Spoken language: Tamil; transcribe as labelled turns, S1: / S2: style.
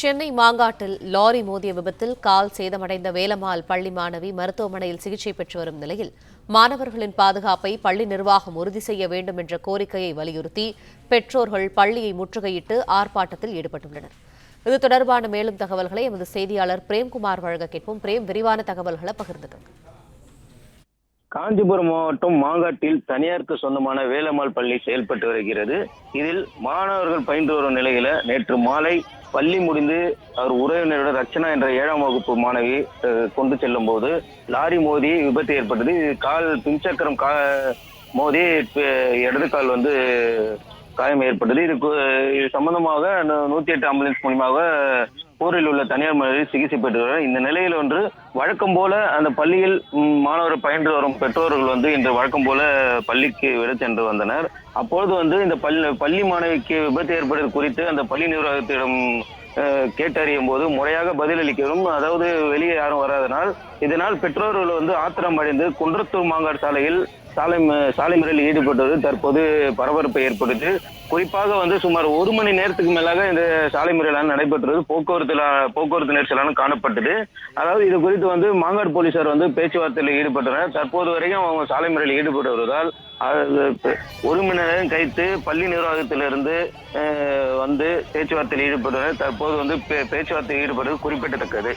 S1: சென்னை மாங்காட்டில் லாரி மோதிய விபத்தில் கால் சேதமடைந்த வேலம்மாள் பள்ளி மாணவி மருத்துவமனையில் சிகிச்சை பெற்று வரும் நிலையில் மாணவர்களின் பாதுகாப்பை பள்ளி நிர்வாகம் உறுதி செய்ய வேண்டும் என்ற கோரிக்கையை வலியுறுத்தி பெற்றோர்கள் பள்ளியை முற்றுகையிட்டு ஆர்ப்பாட்டத்தில் ஈடுபட்டுள்ளனர். இது தொடர்பான மேலும் தகவல்களை எமது செய்தியாளர் பிரேம்குமார் வழங்க கேட்போம். பிரேம் விரிவான தகவல்களை பகிர்ந்துக்கங்க.
S2: காஞ்சிபுரம் மாவட்டம் மாங்காட்டில் தனியாருக்கு சொந்தமான வேலம்மாள் பள்ளி செயல்பட்டு வருகிறது. இதில் மாணவர்கள் பயின்று வரும் நிலையில நேற்று மாலை பள்ளி முடிந்து அவர் உறவினருடன் ரச்சனா என்ற ஏழாம் வகுப்பு மாணவி கொண்டு செல்லும் போது லாரி மோதி விபத்து ஏற்பட்டது. இது கால் பின்சக்கரம் கா மோதி இடது கால் வந்து காயம் ஏற்பட்டது இது இது சம்பந்தமாக நூ- நூத்தி எட்டு ஆம்புலன்ஸ் மூலியமாக போரில் உள்ள தனியார் மருத்துவமனையில் சிகிச்சை பெற்று வருகிறார். இந்த நிலையில் ஒன்று வழக்கம் போல அந்த பள்ளியில் மாணவர் பயின்று வரும் பெற்றோர்கள் வந்து இன்று வழக்கம் போல பள்ளிக்கு விட சென்று வந்தனர் அப்பொழுது வந்து இந்த பள்ளி பள்ளி மாணவிக்கு விபத்து ஏற்பட்டது குறித்து அந்த பள்ளி நிர்வாகத்திடம் கேட்டறியும் போது முறையாக பதிலளிக்கவும் அதாவது வெளியே யாரும் வராதனால் இதனால் பெற்றோர்கள் வந்து ஆத்திரம் அடைந்து குன்றத்தூர் மாங்காடு சாலையில் சாலை சாலை முறையில் ஈடுபட்டது தற்போது பரபரப்பை ஏற்படுத்தி குறிப்பாக வந்து சுமார் ஒரு மணி நேரத்துக்கு மேலாக இந்த சாலை முறையிலான நடைபெற்றது. போக்குவரத்துல போக்குவரத்து நெரிசலான காணப்பட்டது. அதாவது இது குறித்து வந்து மாங்காடு போலீசார் வந்து பேச்சுவார்த்தையில் ஈடுபட்டனர். தற்போது வரைக்கும் அவங்க சாலை முறையில் ஈடுபட்டு வருவதால் அது ஒரு மணி நேரம் கழித்து பள்ளி நிர்வாகத்திலிருந்து வந்து பேச்சுவார்த்தையில் ஈடுபட்டனர். தற்போது வந்து பே- பேச்சுவார்த்தையில் ஈடுபடுவது குறிப்பிடத்தக்கது.